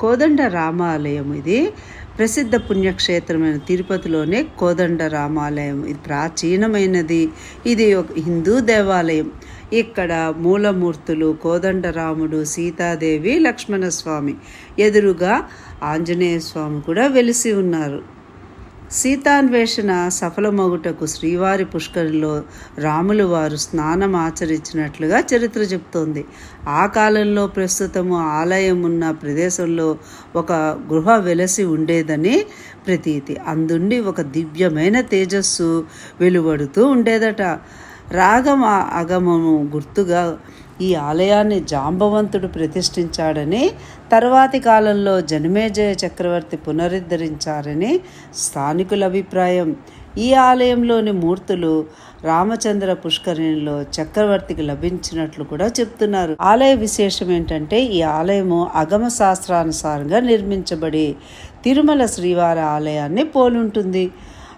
కోదండ రామాలయం ఇది. ప్రసిద్ధ పుణ్యక్షేత్రమైన తిరుపతిలోనే కోదండ రామాలయం. ఇది ప్రాచీనమైనది. ఇది ఒక హిందూ దేవాలయం. ఇక్కడ మూలమూర్తులు కోదండరాముడు సీతాదేవి లక్ష్మణస్వామి. ఎదురుగా ఆంజనేయ స్వామి కూడా వెలిసి ఉన్నారు. సీతాన్వేషణ సఫలమగుటకు శ్రీవారి పుష్కరిలో రాములు వారు స్నానం ఆచరించినట్లుగా చరిత్ర చెప్తోంది ఆ కాలంలో ప్రస్తుతము ఆలయం ఉన్న ప్రదేశంలో ఒక గృహ వెలసి ఉండేదని ప్రతీతి. అందుండి ఒక దివ్యమైన తేజస్సు వెలువడుతూ ఉండేదట. రాగమ అగమము గుర్తుగా ఈ ఆలయాన్ని జాంబవంతుడు ప్రతిష్ఠించాడని తర్వాతి కాలంలో జనమేజయ చక్రవర్తి పునరుద్ధరించారని స్థానికుల అభిప్రాయం. ఈ ఆలయంలోని మూర్తులు రామచంద్ర పుష్కరిణిలో చక్రవర్తికి లభించినట్లు కూడా చెప్తున్నారు. ఆలయ విశేషం ఏంటంటే ఈ ఆలయము అగమ శాస్త్రానుసారంగా నిర్మించబడి తిరుమల శ్రీవారి ఆలయాన్ని పోలుంటుంది.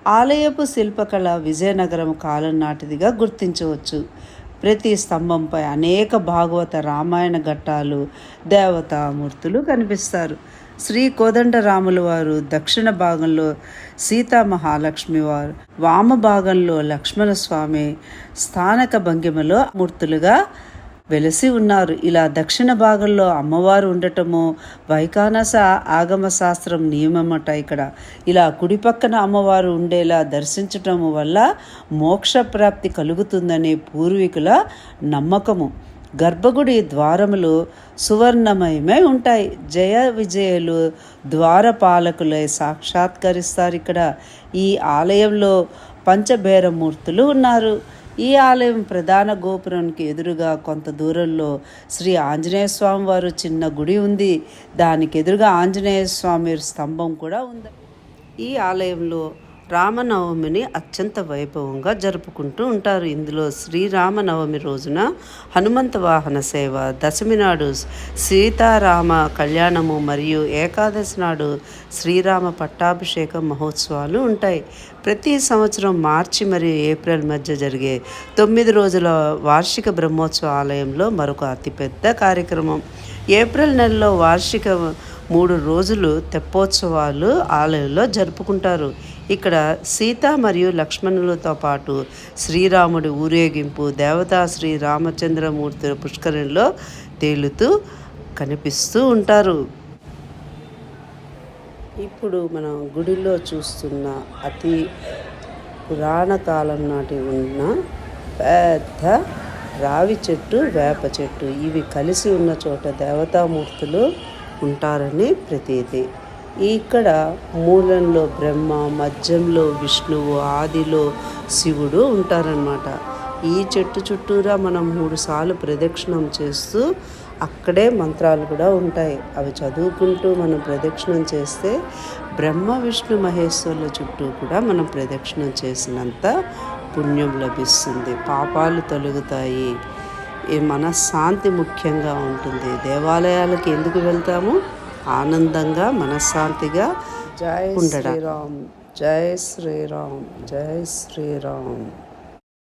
ఆలయపు శిల్పకళ విజయనగరం కాలం నాటిదిగా గుర్తించవచ్చు. ప్రతి స్తంభంపై అనేక భాగవత రామాయణ ఘట్టాలు దేవతామూర్తులు కనిపిస్తారు. శ్రీ కోదండరాముల వారు దక్షిణ భాగంలో సీతా మహాలక్ష్మి వారు వామ భాగంలో లక్ష్మణస్వామి స్థానక భంగిమలో మూర్తులుగా వెలసి ఉన్నారు. ఇలా దక్షిణ భాగంలో అమ్మవారు ఉండటము వైకానస ఆగమ శాస్త్రం నియమమట ఇక్కడ. ఇలా కుడి పక్కన అమ్మవారు ఉండేలా దర్శించటం వల్ల మోక్ష ప్రాప్తి కలుగుతుందనే పూర్వీకుల నమ్మకము. గర్భగుడి ద్వారములు సువర్ణమయమై ఉంటాయి. జయ విజయులు ద్వారపాలకులై సాక్షాత్కరిస్తారు ఇక్కడ. ఈ ఆలయంలో పంచభేరమూర్తులు ఉన్నారు. ఈ ఆలయం ప్రధాన గోపురానికి ఎదురుగా కొంత దూరంలో శ్రీ ఆంజనేయ స్వామి వారు చిన్న గుడి ఉంది. దానికి ఎదురుగా ఆంజనేయ స్వామి స్తంభం కూడా ఉంది. ఈ ఆలయంలో రామనవమిని అత్యంత వైభవంగా జరుపుకుంటూ ఉంటారు. ఇందులో శ్రీరామనవమి రోజున హనుమంత వాహన సేవ దశమి నాడు సీతారామ కళ్యాణము మరియు ఏకాదశి నాడు శ్రీరామ పట్టాభిషేక మహోత్సవాలు ఉంటాయి. ప్రతి సంవత్సరం మార్చి మరియు ఏప్రిల్ మధ్య జరిగే తొమ్మిది రోజుల వార్షిక బ్రహ్మోత్సవ ఆలయంలో మరొక అతిపెద్ద కార్యక్రమం. ఏప్రిల్ నెలలో వార్షిక మూడు రోజులు తెప్పోత్సవాలు ఆలయంలో జరుపుకుంటారు. ఇక్కడ సీత మరియు లక్ష్మణులతో పాటు శ్రీరాముడి ఊరేగింపు దేవతా శ్రీ రామచంద్రమూర్తి పుష్కరిణిలో తేలుతూ కనిపిస్తూ ఉంటారు. ఇప్పుడు మనం గుడిలో చూస్తున్న అతి పురాణ కాలం నాటి ఉన్న పెద్ద రావి చెట్టు వేప చెట్టు. ఇవి కలిసి ఉన్న చోట దేవతామూర్తులు ఉంటారని ప్రతీతి. ఇక్కడ మూలంలో బ్రహ్మ మధ్యంలో విష్ణువు ఆదిలో శివుడు ఉంటారనమాట ఈ చెట్టు చుట్టూరా మనం మూడుసార్లు ప్రదక్షిణం చేస్తూ అక్కడే మంత్రాలు కూడా ఉంటాయి. అవి చదువుకుంటూ మనం ప్రదక్షిణం చేస్తే బ్రహ్మ విష్ణు మహేశ్వరుల చుట్టూ కూడా మనం ప్రదక్షిణం చేసినంత పుణ్యం లభిస్తుంది. పాపాలు తొలగుతాయి. మనశ్శాంతి ముఖ్యంగా ఉంటుంది. దేవాలయాలకు ఎందుకు వెళ్తాము ఆనందంగా మనశ్శాంతిగా జై ఉండడం? జై శ్రీరామ్ జై శ్రీరామ్.